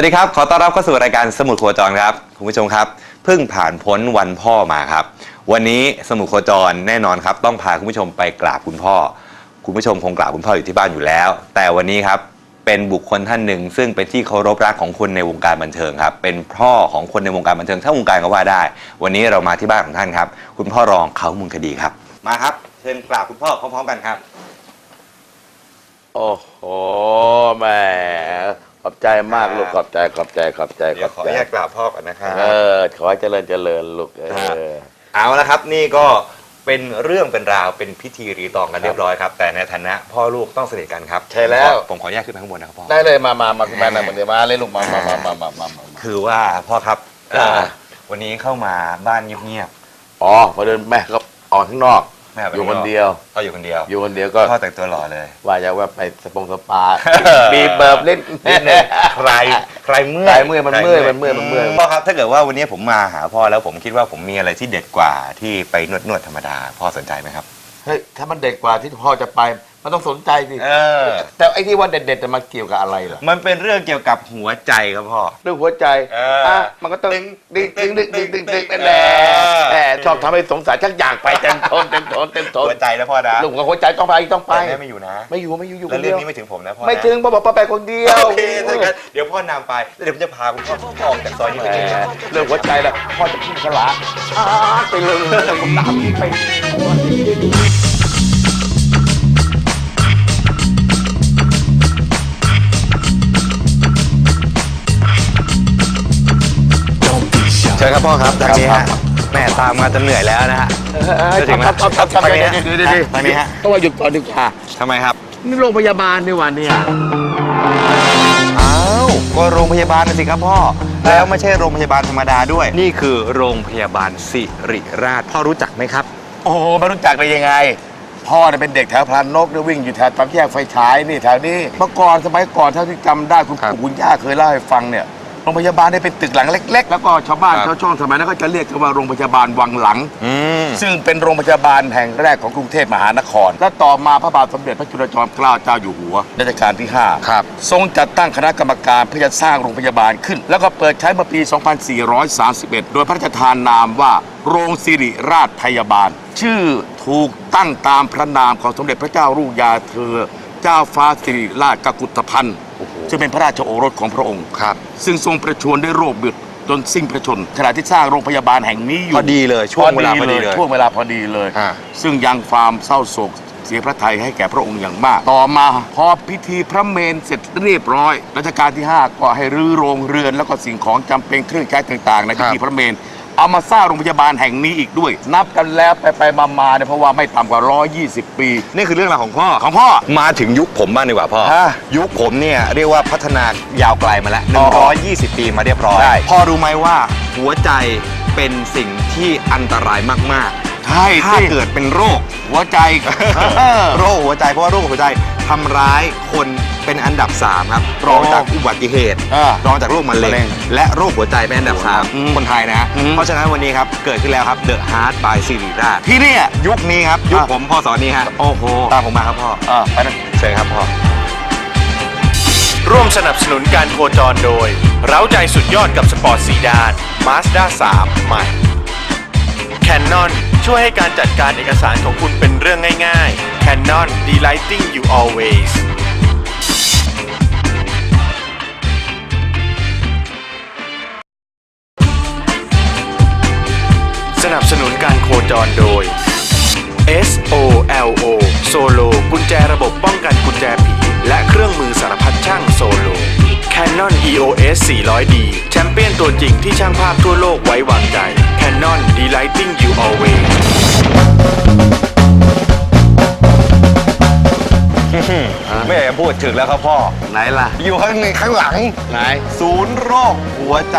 วัสดีครับ ขอต้อนรับเข้าสู่รายการสมุดโคจรครับ คุณผู้ชมครับ เพิ่งผ่านพ้นวันพ่อมาครับ วันนี้สมุดโคจรแน่นอนครับ ต้องพาคุณผู้ชมไปกราบคุณพ่อ คุณผู้ชมคงกราบคุณพ่ออยู่ที่บ้านอยู่แล้ว แต่วันนี้ครับ เป็นบุคคลท่านหนึ่ง ซึ่งเป็นที่เคารพรักของคนในวงการบันเทิงครับ เป็นพ่อของคนในวงการบันเทิงทั้งวงการก็ว่าได้ วันนี้เรามาที่บ้านของท่านครับ คุณพ่อรองเขามูลคดีครับ มาครับ เชิญกราบคุณพ่อพร้อมๆกันครับ โอ้โหแหม่ ขอบใจมากลูกขอบใจขอบใจขอบใจขเดี๋ยอวบขออใจนุญาตกราบพ่อก่อนนะครับ เออ ขอให้เจริญเจริญลูกเอครับ อ เอาละครับนี่ก็เป็นเรื่องเป็นราวเป็นพิธีรีตองกันเรียบร้อยครับ แต่ในฐานะพ่อลูกต้องสนิทกันครับใช่แล้ว ผมขออนุญาตขึ้นไปข้างบนนะครับพ่อ ได้เลยมามามาคุณแม่นะมาเดี๋ยวมาเลยลูกมามามามามามามา คือว่าพ่อครับอ่าเอ่อวันนี้เข้ามาบ้านเงียบอ๋อพอเดินแม่ก็ออกข้างนอก ๆแม่ไปอยู่คนเดียวก็อยู่คนเดียวอยู่คนเดียวก็พ่อแต่งตัวหล่อเลย ว่าจะว่าไปสปงสปามีเบิร์บเล่นนิดนึงใครใครเมื่อยใครเมื่อยมันเมื่อยมันเมื่อยมันเมื่อย พ่อครับถ้าเกิดว่าวันนี้ผมมาหาพ่อแล้วผมคิดว่าผมมีอะไรที่เด็ดกว่าที่ไปนวดนวดๆธรรมดา พ่อสนใจไหมครับ เฮ้ยถ้ามันเด็กกว่าที่พ่อจะไป มันต้องสนใจสิเออ แต่ไอ้ที่ว่าเด็ดๆแต่มันเกี่ยวกับอะไรล่ะมันเป็นเรื่องเกี่ยวกับหัวใจครับพ่อ เรื่องหัวใจเอออะมันก็ต้องตึดึงงดึงดึงดึงดึงดึงตึนั่งนแหละเออ แหมชอบทำให้สงสารชักอยากไปเต็มทนเต็มทนเต็มทนหัวใจนะพ่อนะลุงกับหัวใจต้องไปต้องไป แต่แม่ไม่อยู่นะไม่อยู่ไม่อยู่อยู่คแล้วนเรื่เดีอยวงนี้ไม่ถึงผมนะพ่อนะไม่ถึงพ่อบอกพ่อไปคนเดียวโอเคถ้าอย่างนั้นเดี๋ยวพ่อนำไปแล้วเดี๋ยวผมจะพาคุณพ่อออกจากซอยนี้แหไปมเองเรื่องหัวใจแล้วพ่อจะพุ่งกระลาอ้าไปเลยแล้วก็ตามที่ไป เชิญครับพ่อครับทางนี้ฮะแม่ตามมาจนเหนื่อยแล้วนะฮะจะถึงแล้วทำทำทำทางนี้ฮะเดี๋ยวเดี๋ยวเดี๋ยวทางนี้ฮะต้องมาหยุดก่อนดีกว่าทำไมครับ นี่โรงพยาบาลนี่หว่าเนี่ยอ้าวก็โรงพยาบาลนะสิครับพ่อ แล้วไม่ใช่โรงพยาบาลธรรมดาด้วย นี่คือโรงพยาบาลสิริราชพ่อรู้จักไหมครับ โอ้โหไม่รู้จักได้ยังไงพ่อเนี่ยเป็นเด็กแถวพลานนกเนี่ยวิ่งอยู่แถวตามแยกไฟฉายนี่แถวนี้เมื่อก่อนสมัยก่อนเท่าที่จำได้คุณครับปู่คุณย่าเคยเล่าให้ฟังเนี่ยโรงพยาบาลเนี่ยเป็นตึกหลังเล็ก ๆ แล้วก็ชาวบ้านครับชาวช่องสมัยนั้นก็จะเรียกกันว่าโรงพยาบาลวังหลังอืมซึ่งเป็นโรงพยาบาลแห่งแรกของกรุงเทพมหานคร และต่อมาพระบาทสมเด็จพระจุลจอมเกล้าเจ้าอยู่หัวรัชกาลที่5ครับทรงจัดตั้งคณะกรรมการเพื่อจะสร้างโรงพยาบาลขึ้น แล้วก็เปิดใช้เมื่อปี 2431 โดยพระราชทานนามว่าโรงสิริราชพยาบาล ชื่อถูกตั้งตามพระนามของสมเด็จพระเจ้าลูกยาเธอ เจ้าฟ้าสิริราชกกุฏพันธ์ ซึ่งเป็นพระราชโอรสของพระองค์ ครับ ซึ่งทรงประชวรด้วยโรคเบือดจนสิ้นพระชนม์ขณะที่สร้างโรงพยาบาลแห่งนี้อยู่พอดีเลยช่วงเวลาพอดีเลยช่วงเวลาพอดีเลย ฮะ ซึ่งยังความเศร้าโศกเสียพระทัยให้แก่พระองค์อย่างมาก ต่อมาพอพิธีพระเมนเสร็จเรียบร้อย รัชกาลที่ 5 ก็ให้รื้อโรงเรือนแล้วก็สิ่งของจำเป็นเครื่องใช้ต่างๆ ในพิธีพระเมน เอามาสร้างโรงพยาบาลแห่งนี้อีกด้วย นับกันแล้วไปไปๆมาๆเนี่ยเพราะว่าไม่ต่ำกว่า 120 ปี นี่คือเรื่องราวของพ่อของพ่อ มาถึงยุคผมบ้างดีกว่าพ่อ ฮะยุคผมเนี่ยเรียกว่าพัฒนายาวไกลมาแล้ว อ๋อ120 ปีมาเรียบร้อยใช่พ่อรู้ไหมว่าหัวใจเป็นสิ่งที่อันตรายมากใช่ๆถ้าสิเกิดเป็นโรค หัวใจ โรคหัวใจเพราะว่าโรคหัวใจ ทำร้ายคนเป็นอันดับ 3 ครับ รองจากอุบัติเหตุ อ่า รองจากโรคมะเร็มะเร็งงและโรคหัวใจเป็นอันดับอืม3คนไทยนะฮะอืมเพราะฉะนั้นวันนี้ครับ เกิดขึ้นแล้วครับ The Heart by สิริราชที่เนี่ยยุคนี้ครับ ยุคอะ ผมพ่อสอนนี้ฮะโอ้โห ตามผมมาครับพ่ออ่าไปนะเชิญครับพ่อ ร่วมสนับสนุนการโคจรโดย เร้าใจสุดยอดกับสปอร์ตซีดาน Mazda 3 ใหม่ Canon ช่วยให้การจัดการเอกสารของคุณเป็นเรื่องง่ายๆ Canon delighting you always สนับสนุนการโคจรโดย S O L O Solo กุญแจระบบป้องกันกุญแจผี และเครื่องมือสารพัดช่างโซโล Canon EOS 400D แชมเปี้ยนตัวจริงที่ช่างภาพทั่วโลกไว้วางใจ Canon Delighting You Always ไม่อยากจะพูดถึงแล้วครับพ่อ ไหนล่ะ อยู่ข้างในข้างหลัง ไหน ศูนย์โรคหัวใจ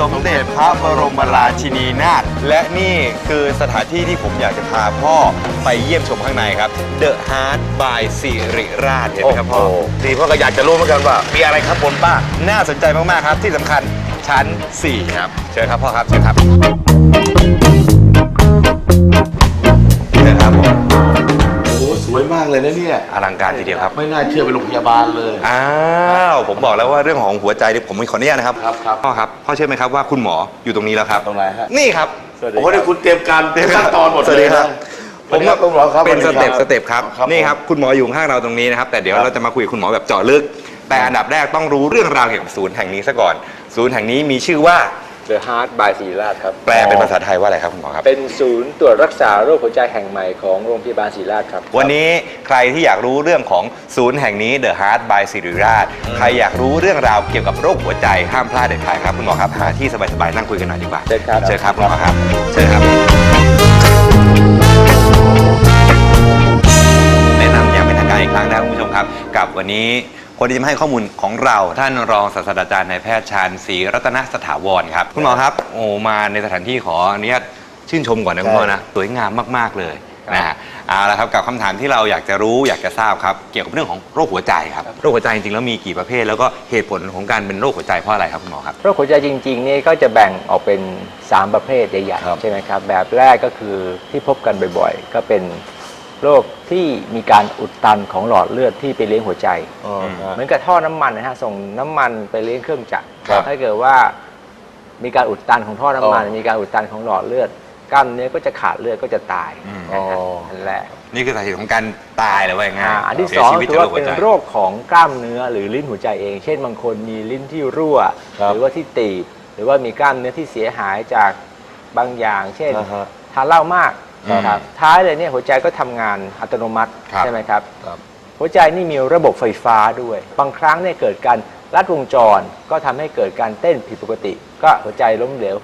สมเด็จพระบรมราชินีนาถและนี่คือสถานที่ที่ผมอยากจะพาพ่อไปเยี่ยมชมข้างในครับ The Heart by สิริราชเห็นไหมครับพ่อดีพ่อก็อยากจะรู้เหมือนกันว่า มีอะไรครับบนบ้านน่าสนใจมากๆครับ ที่สำคัญชั้น 4 ครับ เชิญครับพ่อครับ เชิญครับเชิญครับผมโอ้สวยมาก เลยนะเนี่ยอลังการทีเดียวครับ ไม่น่าเชื่อเป็นโรงพยาบาลเลย อ้าวผมบอกแล้วว่าเรื่องของหัวใจนี่ผมขออนุญาตนะครับครับครับ พ่อครับพ่อเชื่อไหมครับว่าคุณหมออยู่ตรงนี้แล้วครับ ตรงไหนฮะ นี่ครับโอ้โหนี่คุณเตรียมการขั้นตอนหมดสวัสเลดียครันะบสวัสดีครับคุณหมอครับเป็นสสวัสดีเต็ปครับสเต็ปครับ ครับนี่ครับผมคุณหมออยู่ข้างเราตรงนี้นะครับ แต่เดี๋ยวครับ เราจะมาคุยกับคุณหมอแบบเจาะลึก แต่อันดับแรกต้องรู้เรื่องราวเกี่ยวกับศูนย์แห่งนี้ซะก่อน ศูนย์แห่งนี้มีชื่อว่า The Heart by ศรีราชครับ แปลเป็นภาษาไทยว่าอะไรครับคุณหมอครับ เป็นศูนย์ตรวจรักษาโรคหัวใจแห่งใหม่ของโรงพยาบาลศรีราชครับ วันนี้ใครที่อยากรู้เรื่องของศูนย์แห่งนี้ The Heart by สิริราช ใครอยากรู้เรื่องราวเกี่ยวกับโรคหัวใจห้ามพลาดเด็ดขาดครับคุณหมอครับหาที่สบายๆนั่งคุยกันหน่อยดีกว่าเชิญครับเชิญครับคุณหมอครับเชิญครับแนะนำอย่างเป็นทางการอีกครั้งนะครับคุณผู้ชมครับ กับวันนี้ คนที่จะมาให้ข้อมูลของเราท่านรองศาสตราจารย์นายแพทย์ชาญศรีรัตนสถาวรครับคุณหมอครับโอ้มาในสถานที่ขออนุญาตชื่นชมก่อนนะคุณหมอนะสวยงามมากๆเลยนะฮะเอาละครับกับคำถามที่เราอยากจะรู้อยากจะทราบครับ เกี่ยวกับเรื่องของโรคหัวใจครับโรคหัวใจจริงๆแล้วมีกี่ประเภท แล้วก็เหตุผลของการเป็นโรคหัวใจเพราะอะไรครับคุณหมอครับโรคหัวใจจริงๆนี่ก็จะแบ่งออกเป็น 3 ประเภทใหญ่ครับๆใช่ไหมครับแบบแรกก็คือที่พบกันบ่อยๆ ก็เป็น โรคที่มีการอุดตันของหลอดเลือดที่ไปเลี้ยงหัวใจ อ๋อฮะ เหมือนกับท่อน้ำมันนะฮะส่งน้ำมันไปเลี้ยงเครื่องจักรครับถ้าเกิดว่ามีการอุดตันของท่อน้ำมัน อ๋อมีการอุดตันของหลอดเลือดกล้ามเนื้อก็จะขาดเลือดก็จะตายอืม นะฮะอ๋ออัอันแรกนี่คือสาเหตุของการตายเลยว่าง่ายอ่าอันที่เสีสยองชีวิตถืจากอโรว่าคหัเป็วนใจโรคของกล้ามเนื้อหรือลิ้นหัวใจเอง เช่นบางคนมีลิ้นที่รั่ว ครับ หรือว่าที่ตีบหรือว่ามีกล้ามเนื้อที่เสียหายจากบางอย่าง เช่น อ่าฮะ ทานเหล้ามากครับ นะครับ ท้ายเลยเนี่ยหัวใจก็ทำงานอัตโนมัติครับ ใช่ไหมครับ ครับ หัวใจนี่มีระบบไฟฟ้าด้วย บางครั้งเนี่ยเกิดการลัดวงจรก็ทำให้เกิดการเต้นผิดปกติ ก็หัวใจล้มเหลว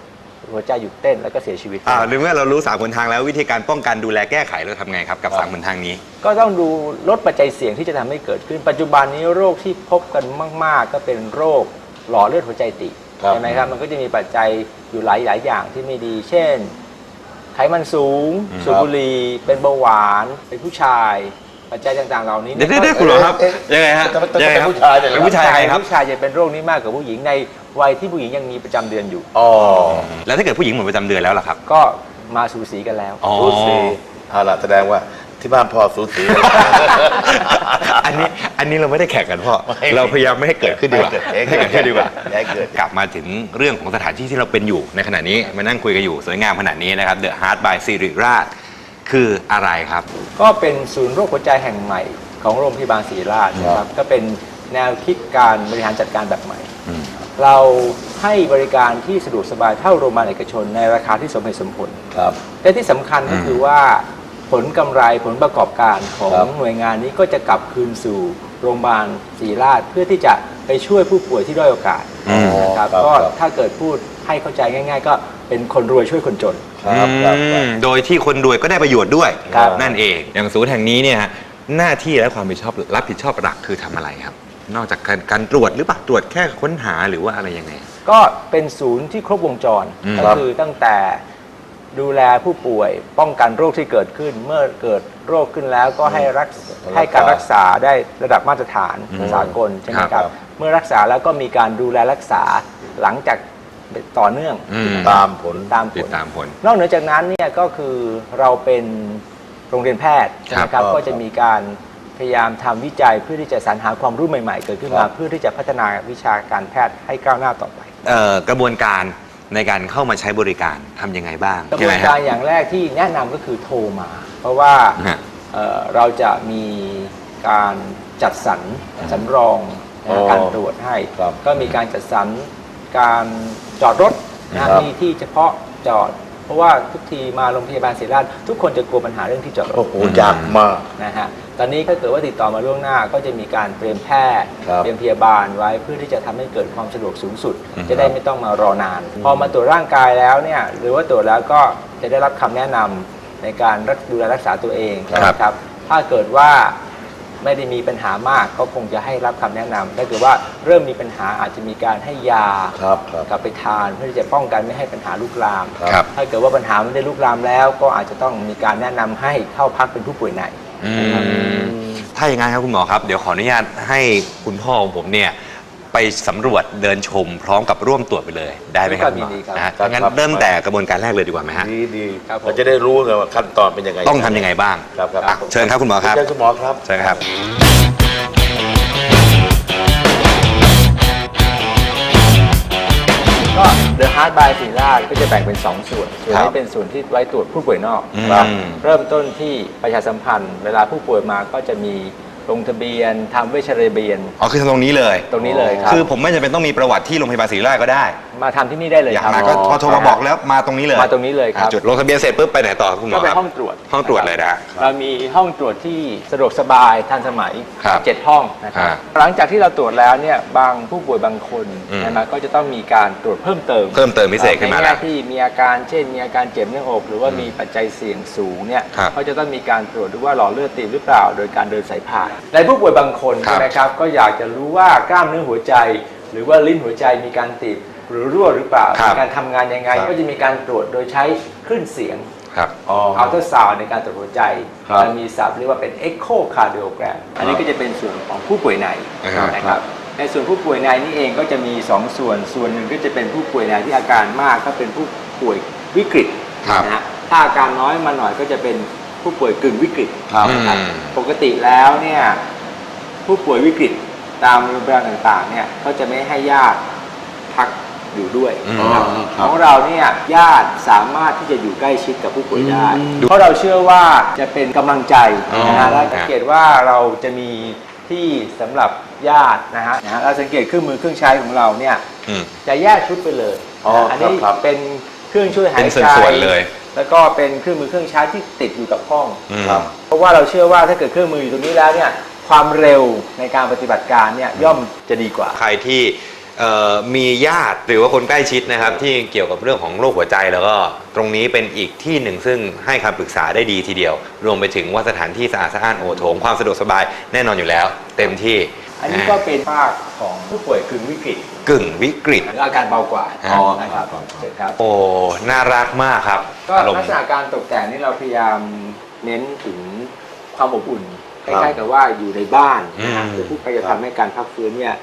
หัวใจหยุดเต้นแล้วก็เสียชีวิต อ่าหรือเมื่อเรารู้สามหนทางแล้ววิธีการป้องกันดูแลแก้ไขเราทำไงครับกับครับสามหนทางนี้ ก็ต้องดูลดปัจจัยเสี่ยงที่จะทำให้เกิดขึ้น ปัจจุบันนี้โรคที่พบกันมาก ๆ ก็เป็นโรคหลอดเลือดหัวใจตีบครับ ใช่ไหมครับ มันก็จะมีปัจจัยอยู่หลายหลายๆอย่างที่ไม่ดี เช่น ไขมันสูงอืมสูบบุหรี่เป็นเบาหวาน เป็นผู้ชายปัจจัยต่างๆเหล่านี้เดี๋ยวเดี๋ยวเดี๋ยวคุณหมอครับเอ๊ะยังไงฮะแต่ว่าแต่ยังไงครับเป็นผู้ชายเนี่ยเหรอเป็นผู้ชายยังไงครับผู้ชายจะเป็นโรคนี้มากกว่าผู้หญิงในวัยที่ผู้หญิงยังมีประจำเดือนอยู่อ๋อแล้วถ้าเกิดผู้หญิงหมดประจำเดือนแล้วล่ะครับ ก็มาสูสีกันแล้วอ๋อสูสีเอาล่ะแสดงว่า ที่บ้านพ่อสูสี อันนี้อันนี้เราไม่ได้แข่งกันพ่อไม่เราพยายามไม่ให้เกิดขึ้นดีกว่าไม่ให้ให้เกิเกิดดขึ้นดีกว่าอย่าให้เกิด กลับมาถึงเรื่องของสถานที่ที่เราเป็นอยู่ในขณะนี้มานั่งคุยกันอยู่สวยงามขนาดนี้นะครับ The Heart by สิริราช คืออะไรครับ ก็เป็นศูนย์โรคหัวใจแห่งใหม่ของโรงพยาบาลศรีราชนะครับก็เป็นแนวคิดการบริหารจัดการแบบใหม่ อืม เราให้บริการที่สะดวกสบายเท่าโรงพยาบาลเอกชนในราคาที่สมเหตุสมผล ครับ และที่สำคัญก็คือว่า ผลกำไรผลประกอบการของครับ หน่วยงานนี้ก็จะกลับคืนสู่โรงพยาบาลศรีราชเพื่อที่จะไปช่วยผู้ป่วยที่ด้อยโอกาสอืม นะครับครับก็ครับถ้าเกิดพูดให้เข้าใจง่าย ๆ ก็เป็นคนรวยช่วยคนจนครับครับครับ อืมโดยที่คนรวยก็ได้ประโยชน์ด้วย ครับ นั่นเอง อย่างศูนย์แห่งนี้เนี่ยหน้าที่และความรับผิดชอบรับผิดชอบหลักคือทำอะไรครับ นอกจากการการตรวจหรือเปล่าตรวจแค่ค้นหาหรือว่าอะไรยังไง ก็เป็นศูนย์ที่ครบวงจร อืมก็คือตั้งแต่ ดูแลผู้ป่วยป้องกันโรคที่เกิดขึ้น เมื่อเกิดโรคขึ้นแล้วก็ให้รักษาให้การรักษาได้ระดับมาตรฐานอืมสากลใช่ไหมครับครับเมื่อรักษาแล้วก็มีการดูแลรักษาหลังจากต่อเนื่องอืม ตามผล ตามผติดล ตามผล นอกเหนือจากนั้นเนี่ยก็คือเราเป็นโรงเรียนแพทย์ใช่ไหมคครัรับบก็จะมีการพยายามทำวิจัยเพื่อที่จะสรรหาความรู้ใหม่ๆ เกิดขึ้นครัมาบเพื่อที่จะพัฒนาวิชาการแพทย์ให้ก้าวหน้าต่อไป เอ่อกระบวนการ ในการเข้ามาใช้บริการทำยังไงบ้างกระบยังวไงนฮะการอย่างแรกที่แนะนำก็คือโทรมา เพราะว่าฮะเอ่อเราจะมีการจัดสรรสำรองนะอ๋อการตรวจให้ครับก็มีการจัดสรรการจอดรถนะครับมีที่เฉพาะจอด เพราะว่าทุกทีมาโรงพยาบาลศิริราชทุกคนจะกลัวปัญหาเรื่องที่จอดรโอ้ถโหยากมาก นะฮะ ตอนนี้ถ้าเกิดว่าติดต่อมาล่วงหน้าก็จะมีการเตรียมแพทย์ครับเตรียมพยาบาลไว้เพื่อที่จะทำให้เกิดความสะดวกสูงสุด อืมจะได้ไม่ต้องมารอนาน พอมาตรวจร่างกายแล้วเนี่ยหรือว่าตรวจแล้วก็จะได้รับคำแนะนำในการรักดูแลรักษาตัวเองครับ นะครับถ้าเกิดว่าไม่ได้มีปัญหามากก็คงจะให้รับคำแนะนำถ้าเกิดว่าเริ่มมีปัญหาอาจจะมีการให้ยา ครับครับ กลับไปทานเพื่อที่จะป้องกันไม่ให้ปัญหาลุกลาม ครับ ถ้าเกิดว่าปัญหาไม่ได้ลุกลามแล้ว ก็อาจจะต้องมีการแนะนำให้เข้าพักเป็นผู้ป่วยในอืม ถ้าอย่างนั้นครับคุณหมอครับ เดี๋ยวขออนุญาตให้คุณพ่อของผมเนี่ยไปสำรวจเดินชมพร้อมกับร่วมตรวจไปเลย ได้ไหมครับยินดีครับ นะฮะครับงั้นครับเริ่มแต่กระบวนการแรกเลยดีกว่าไหมฮะ ดีดีครับผม เราจะได้รู้ไงว่าขั้นตอนเป็นยังไงต้องทำยังไงบ้างครับครับอะเชิญครับคุณหมอครับ เชิญคุณหมอครับ เชิญครับ ก็ The Heart by ศิริราชก็จะแบ่งเป็น 2 ส่วน ส่วนครับนี้เป็นส่วนที่ไว้ตรวจผู้ป่วยนอกอืมนะครับเริ่มต้นที่ประชาสัมพันธ์ เวลาผู้ป่วยมาก็จะมี ลงทะเบียนทำเวชระเบียน อ๋อคือทำตรงนี้เลยตรงนี้เลยครับ คือผมไม่จำเป็นต้องมีประวัติที่โรงพยาบาลศรีราชก็ได้ มาทำที่นี่ได้เลยอยากครับ มาก็พอโทรมาบอกแล้วมาตรงนี้เลยมาตรงนี้เลยครับ อะจุดลงทะเบียนเสร็จปุ๊บไปไหนต่อครับคุณหมก็อไปครับห้องตรวจห้องตรวจเลยนะฮะ เรามีห้องตรวจที่สะดวกสบายทันสมัยครับเจ็ดห้องนะครับอ่าหลังจากที่เราตรวจแล้วเนี่ยบางผู้ป่วยบางคนอืมนะครับก็จะต้องมีการตรวจเพิ่มเติมเพิ่มเติมพิเศษขึ้นมาในแล้แง่วที่มีอาการเช่น มีอาการเจ็บหน้าอก หรือว่ามีปัจจัยเสี่ยงสูงเนี่ยครับ เขาจะต้องมีการตรวจดูว่าหลอดเลือดตีบหรือเปล่า โดยการเดินสายผ่านในผู้ป่วยบางคนครับ นะครับก็อยากจะรู้ว่ากล้ามเนื้อหัวใจ หรือว่าลิ้นหัวใจมีการตีบหรือรั่วหรือเปล่าครับมีการทำงานยังไง ครับ ก็จะมีการตรวจโดยใช้คลื่นเสียงครับอัลตราซาวในการตรวจหัวใจครับมันมีศัพท์เรียกว่าเป็น echocardiogram อันนี้ก็จะเป็นส่วนของผู้ป่วยในครับนะครับ ในส่วนผู้ป่วยในนี่เองก็จะมี2ส่วน ส่วนหนึ่งก็จะเป็นผู้ป่วยในที่อาการมากก็เป็นผู้ป่วยวิกฤตครับ นะฮะถ้าอาการน้อยมาหน่อยก็จะเป็น ผู้ป่วยกึ่งวิกฤตครับนะครับอืมปกติแล้วเนี่ยผู้ป่วยวิกฤตตามโรงพยาบาลต่างๆเนี่ยเขาจะไม่ให้ญาติพักอยู่ด้วยอืมนะครับอ๋อคขรับองเราเนี่ยญาติสามารถที่จะอยู่ใกล้ชิดกับผู้ป่วยได้อืมเพราะเราเชื่อว่าจะเป็นกำลังใจนะอ๋ฮะอ และสังเกตว่าเราจะมีที่สำหรับญาตินะฮะนะฮะเราสังเกตเครื่องมือเครื่องใช้ของเราเนี่ย อืม จะแยกชุดไปเลยอ๋อนะอันนี้ครับ เป็นเครื่องช่วยหายเป็นใจส่วนๆเลย แล้วก็เป็นเครื่องมือเครื่องใช้ที่ติดอยู่กับห้องอืม ครับเพราะว่าเราเชื่อว่าถ้าเกิดเครื่องมืออยู่ตรงนี้แล้วเนี่ยความเร็วในการปฏิบัติการเนี่ยย่อมจะดีกว่า ใครที่เอ่อมีญาติหรือว่าคนใกล้ชิดนะครับ ที่เกี่ยวกับเรื่องของโรคหัวใจแล้วก็ตรงนี้เป็นอีกที่หนึ่งซึ่งให้คำปรึกษาได้ดีทีเดียว รวมไปถึงว่าสถานที่สะอาดสะอ้านโอโถงความสะดวกสบายแน่นอนอยู่แล้ว เต็มที่ อันนี้ก็เป็นภาคของผู้ป่วยกึ่งวิกฤตกึ่งวิกฤต หรืออาการเบากว่าอ๋อนะครับเชิญครับ โอ้ น่ารักมากครับก็อารมลักณ์ษณะการตกแต่งนี่เราพยายามเน้นถึงความอบอุ่นคครับล้ายๆกับว่าอยู่ในบ้านนะฮะอืมหรือผู้ไปจะทำให้การพักฟื้นเนี่ย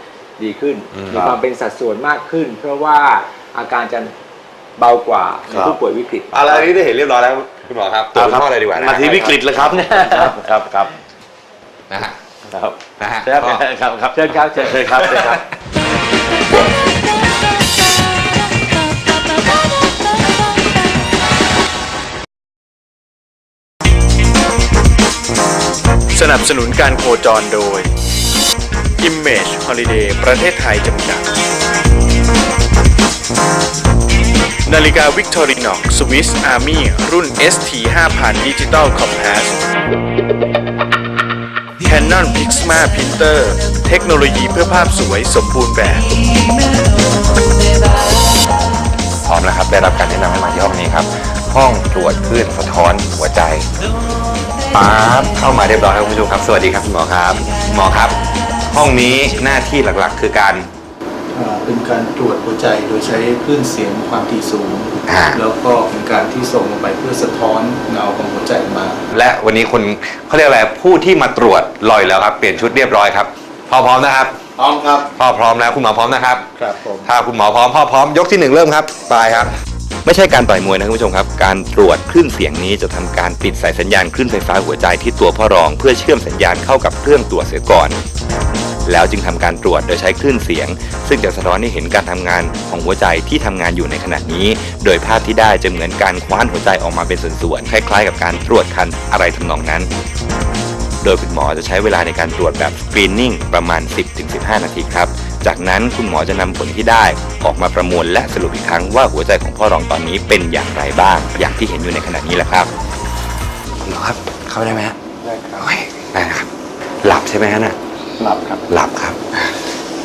ดีขึ้น อืมมีความเป็นสัดส่วนมากขึ้น เพราะว่าอาการจะเบากว่าในครับ ผู้ป่วยวิกฤตอะไรนี้ได้เห็นเรียบร้อยแล้วคุณหมอครับตรวจคุณพ่อเลยดีกว่านะมาที่วิกฤตแล้วครับครับครับครับ นะฮะ ครับนะฮะครับก็ครับครับเชิญครับเชิญเชิญครับเชิญครับ สนับสนุนการโคจรโดย Image Holiday ประเทศไทยจำกัด นาฬิกา Victorinox Swiss Army รุ่น ST 5000 Digital Compass Canon Pixma Printer เทคโนโลยีเพื่อภาพสวยสมบูรณ์แบบ พร้อมแล้วครับ ได้รับการแนะนำให้มาที่ห้องนี้ครับ ห้องตรวจคลื่นสะท้อนหัวใจป๊าบเข้ามาเรียบร้อยครับคุณผู้ชมครับ สวัสดีครับคุณหมอครับ หมอครับ ห้องนี้หน้าที่หลักๆ คือการ เป็นการตรวจหัวใจโดยใช้คลื่นเสียงความถี่สูง อ่า แล้วก็เป็นการที่ส่งลงไปเพื่อสะท้อนเงาของหัวใจมา และวันนี้คนเขาเรียกอะไรผู้ที่มาตรวจลอยแล้วครับ เปลี่ยนชุดเรียบร้อยครับพ่อพร้อมนะครับพร้อมครับ พ่อพร้อมแล้วคุณหมอพร้อมนะครับ ครับผม ถ้าคุณหมอพร้อมพ่อพร้อมยกที่หนึ่งเริ่มครับไปครับ ไม่ใช่การต่อยมวยนะคุณผู้ชมครับ การตรวจคลื่นเสียงนี้จะทำการปิดสายสัญญาณคลื่นไฟฟ้าหัวใจที่ตัวพ่อรอง เพื่อเชื่อมสัญญาณเข้ากับเครื่องตรวจเสียก่อน แล้วจึงทำการตรวจโดยใช้คลื่นเสียง ซึ่งจะสะท้อนให้เห็นการทำงานของหัวใจที่ทำงานอยู่ในขณะนี้ โดยภาพที่ได้จะเหมือนการคว้านหัวใจออกมาเป็นส่วนๆคล้ายๆ กับการตรวจคันอะไรทำนองนั้น โดยคุณหมอจะใช้เวลาในการตรวจแบบสกรีนนิ่งประมาณ 10-15 นาทีครับจากนั้นคุณหมอจะนำผลที่ได้ ออกมาประมวลและสรุปอีกครั้งว่าหัวใจของพ่อรองตอนนี้เป็นอย่างไรบ้าง อย่างที่เห็นอยู่ในขณะนี้แหละครับคุณหมอครับเข้าได้ไหมฮะได้ครับโอ้ยได้นะครับ หลับใช่ไหมฮะน่ะ หลับครับ หลับครับ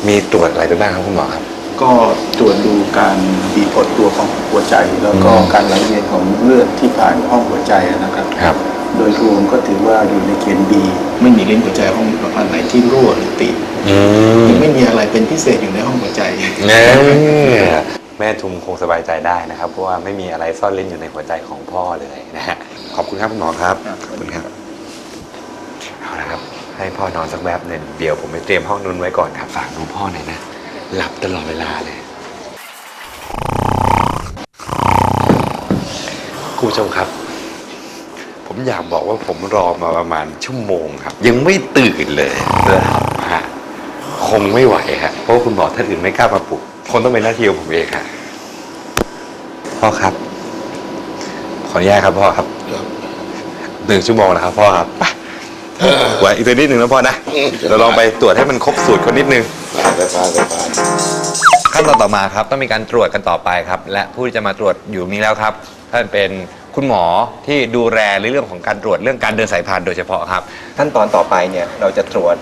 มีตรวจอะไรไปบ้างครับคุณหมอครับ ก็ตรวจดูการบีบหดตัวของหัวใจ แล้วก็อืม การไหลเวียนของเลือดที่ผ่านห้องหัวใจนะครับ ครับ โดยรวมก็ถือว่าอยู่ในเกณฑ์ดี ไม่มีลิ้นหัวใจห้องประพันธ์ไหนที่รั่วหรือตีบอืมไม่มีอะไรเป็นพิเศษอยู่ในห้องหัวใจ เนี่ยแม่ทุมคงสบายใจได้นะครับ เพราะว่าไม่มีอะไรซ่อนเล่นอยู่ในหัวใจของพ่อเลยนะฮะขอบคุณครับคุณหมอครับครับขอบคุณครับ เอาละครับ ให้พ่อนอนสักแวบหนึ่งเดี๋ยวผมไปเตรียมห้องนู้นไว้ก่อนครับฝากดูพ่อหน่อยนะ หลับตลอดเวลาเลยคุณผู้ชมครับ ผมอยากบอกว่าผมรอมาประมาณชั่วโมงครับ ยังไม่ตื่นเลยหลับฮะคงไม่ไหวฮะเพราะว่าคุณหมอท่านอื่นไม่กล้ามาปลุกคงต้องเป็นหน้าที่ของผมเองฮะพ่อครับ ขออนุญาตครับพ่อครับหนึ่งชั่วโมงนะครับพ่อครับ ไปไหวอีกตัวนิดหนึ่งนะพ่อนะเราลองไปตรวจให้มันครบสูตรคนนิดนึงขั้นตอนต่อมาครับต้องมีการตรวจกันต่อไปครับ และผู้ที่จะมาตรวจอยู่ตรงนี้แล้วครับ ท่านเป็นคุณหมอที่ดูแลในเรื่องของการตรวจเรื่องการเดินสายพานโดยเฉพาะครับ ขั้นตอนต่อไปเนี่ยเราจะตรวจ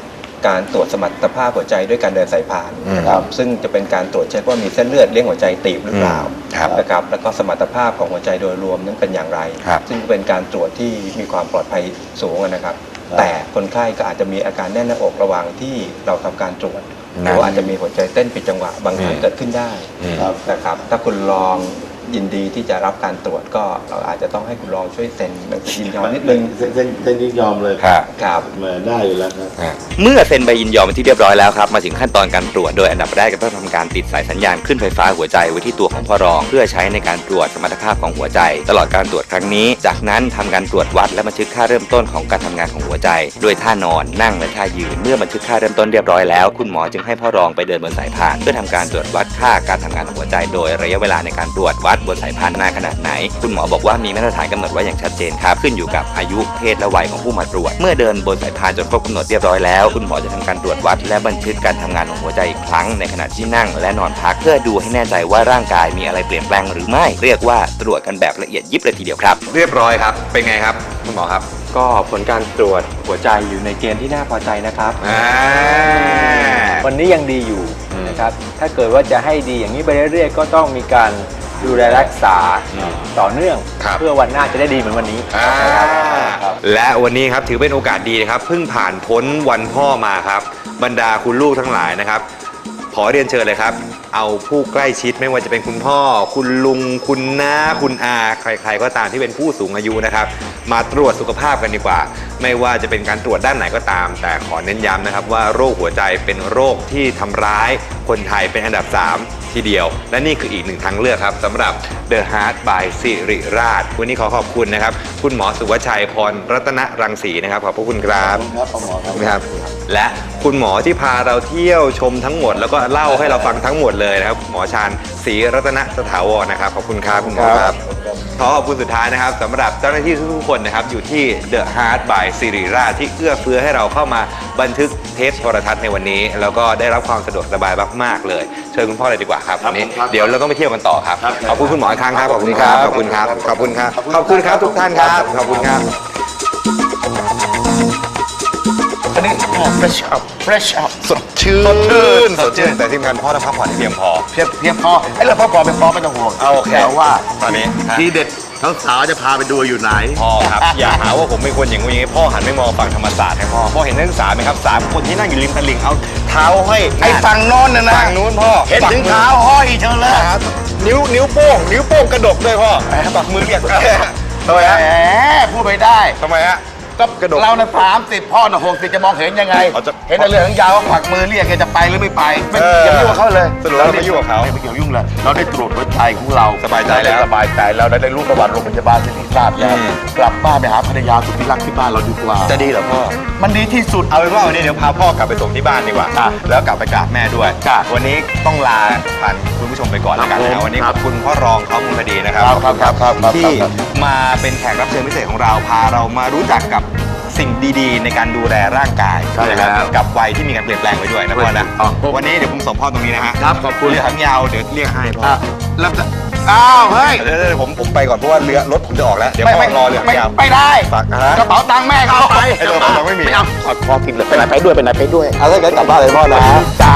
การตรวจสมรรถภาพหัวใจด้วยการเดินสายพานอืมนะครับซึ่งจะเป็นการตรวจเช็คว่ามีเส้นเลือดเลี้ยงหัวใจตีบหรือเปล่าอืมครับนะครับแล้วก็สมรรถภาพของหัวใจโดยรวมนั้นเป็นอย่างไร ครับ ซึ่งเป็นการตรวจที่มีความปลอดภัยสูงนะครับ แต่คนไข้ก็อาจจะมีอาการแน่นหน้าอกระหว่างที่เราทำการตรวจหรือว่าอาจจะมีหัวใจเต้นผิดจังหวะบางครั้งเกิดขึ้นได้อืมนะครับถ้าคุณลอง ยินดีที่จะรับการตรวจก็เราอาจจะต้องให้คุณลองช่วยเซ็นหนังสือยินยอมนิดนึงเส้นเส้นเส้นที่ยอมเลยครับครับเหมือนได้อยู่แล้วครับ เมื่อเซ็นใบยินยอมเป็นที่เรียบร้อยแล้วครับ มาถึงขั้นตอนการตรวจโดยอันดับแรกก็ต้องทำการติดสายสัญญาณขึ้นไฟฟ้าหัวใจไว้ที่ตัวของพ่อรอง เพื่อใช้ในการตรวจสมรรถภาพของหัวใจ ตลอดการตรวจครั้งนี้ จากนั้นทำการตรวจวัดและบันทึกค่าเริ่มต้นของการทำงานของหัวใจ โดยท่านอนนั่งและท่ายืน เมื่อบันทึกค่าเริ่มต้นเรียบร้อยแล้ว คุณหมอจึงให้พ่อรองไปเดินบนสายพาน เพื่อทำการตรวจวัดค่าการทำงานของหัวใจ โดยระยะเวลาในการตรวจวัดบนสายพานนานขนาดไหน คุณหมอบอกว่ามีมาตรฐานกำหนดไว้อย่างชัดเจนครับขึ้นอยู่กับอายุเพศและวัยของผู้มาตรวจ เมื่อเดินบนสายพานจนครบกำหนดเรียบร้อยแล้ว คุณหมอจะทำการตรวจวัด และบันทึกการทำงานของหัวใจอีกครั้งในขณะที่นั่งและนอนพักเพื่อดูให้แน่ใจว่าร่างกายมีอะไรเปลี่ยนแปลงหรือไม่เรียกว่าตรวจกันแบบละเอียดยิบเลยทีเดียวครับ เรียบร้อยครับ เป็นไงครับคุณหมอครับ ก็ผลการตรวจหัวใจอยู่ในเกณฑ์ที่น่าพอใจนะครับอ่าวันนี้ยังดีอยู่นะครับถ้าเกิดว่าจะให้ดีอย่างนี้ไปเรื่อยๆ ก็ต้องมีการ ดูแลรักษาต่อเนื่อง ครับ เพื่อวันหน้าจะได้ดีเหมือนวันนี้อ่าและวันนี้ครับถือเป็นโอกาสดีนะครับเพิ่งผ่านพ้นวันพ่อมาครับ บรรดาคุณลูกทั้งหลายนะครับ ขอเรียนเชิญเลยครับ เอาผู้ใกล้ชิดไม่ว่าจะเป็นคุณพ่อ คุณลุง คุณน้า คุณอา ใคร ๆ ก็ตามที่เป็นผู้สูงอายุนะครับ มาตรวจสุขภาพกันดีกว่าไม่ว่าจะเป็นการตรวจด้านไหนก็ตาม แต่ขอเน้นย้ำนะครับว่าโรคหัวใจเป็นโรคที่ทำร้ายคนไทยเป็นอันดับ 3 ทีเดียว และนี่คืออีกหนึ่งทางเลือกครับสำหรับ The Heart by สิริราช วันนี้ขอขอบคุณนะครับ คุณหมอสุวชัยพรรัตนรังสีนะครับ ขอบพระคุณครับ ครับหมอครับนะครับและคุณหมอที่พาเราเที่ยวชมทั้งหมด แล้วก็เล่าให้เราฟังทั้งหมดเลยนะครับหมอชาญศรีรัตนสถาวรนะครับขอบคุณครับคุณหมอครับ ขอขอบคุณสุดท้ายนะครับสำหรับเจ้าหน้าที่ทุกๆคนนะครับอยู่ที่ The Heart by สิริราชที่เอื้อเฟื้อให้เราเข้ามาบันทึกเทปโทรทัศน์ในวันนี้ แล้วก็ได้รับความสะดวกสบายมากๆเลย เชิญคุณพ่อเลยดีกว่าครับวันนี้เดี๋ยวเราต้องไปเที่ยวกันต่อครับขอบคุณคุณหมออีกครั้งครับขอบคุณครับขอบคุณครับขอบคุณครับขอบคุณครับทุกท่านครับขอบคุณครับ อันนี้ fresh up fresh up สดชื่สดชื่นนสดชื่นแต่ที่สำคัญพ่อต้องพักผ่อนให้เพียงพอ เพียงเพียงพอไอ้เรื่องพ่อพอเป็นพอไม่ต้องห่วงเอาโอเค แต่ว่าตอนนี้ฮะทีเด็ดทั้งสาวจะพาไปดูอยู่ไหน พ่อครับ อย่าหาว่าผมเป็นคนอย่างงูอย่างนี้พ่อหันไม่มองฝั่งธรรมศาสตร์ให้พ่อพ่อเห็นนักศึกษาไหมครับสามคนที่นั่งอยู่ริมตลิ่งเอาเท้าห้อยไอ้ฝั่งโน้นน่ะนะฝั่งนู้นพ่อเห็นถึงเท้าห้อยเชิญเลยครับนิ้วนิ้วโป้งนิ้วโป้งกระดกด้วยพ่อปักมือเรียกทำไมฮะแหมพูดไปได้ทำไมฮะ ก็กระดก เราน่ะสามสิบพ่อน่ะหกสิบจะมองเห็นยังไง เอาจะเห็นแต่เรื่องยาวขวักมือเรียกแกจะไปหรือไม่ไปไม่เอออย่าไปยุ่งกับเขาเลยสรุปแล้วเราไม่ยุ่งกับเขาไม่เกี่ยวยุ่งเลยเราได้ตรวจหัวใจของเราสบายใจแล้ว สบายใจแล้วเราได้รู้ประวัติโรงพยาบาลสิริราชแล้วอืมกลับบ้านไปหาภรรยาสุดที่รักที่บ้านเราดีกว่า จะดีเหรอพ่อ มันดีที่สุด เอาเป็นว่าวันนี้เดี๋ยวพาพ่อกลับไปส่งที่บ้านดีกว่าอะแล้วกลับไปกราบแม่ด้วยจ้ะวันนี้ต้องลาผ่านคุณผู้ชมไปก่อนแล้วกันครับนะผมวันนี้คขรัอบบคุณพ่อรองเขามูลคดีนะครับครับครับครับครับครับที่ครับ มาเป็นแขกรับเชิญพิเศษของเราพาเรามารู้จักกับ สิ่งดีๆ ในการดูแลร่างกายใช่นะครับแล้วกับวัยที่มีการเปลี่ยนแปลงไปด้วยนะพ่อนะอ๋อวันนี้เดี๋ยวผมส่งพ่อตรงนี้นะฮะครับขอบคุณเรือหางยาวเดี๋ยวเรียกให้พ่ออะแล้วจะอ้าวเฮ้ยเดี๋ยวเดี๋ยวผมผมไปก่อนเพราะว่าเรือรถผมจะออกแล้วเดี๋ยวพ่อรอเรือหางไม่ยาว ไม่ได้ฝากฮะ กระเป๋าตังค์แม่เขาเอาไปไอ้กระเป๋าตังค์ไม่มีไม่เอา ขอขอกินเลยไปไหนไปด้วยไปไหนไปด้วย เอาถ้าเกิดกลับบ้านเลยพ่อนะจ้า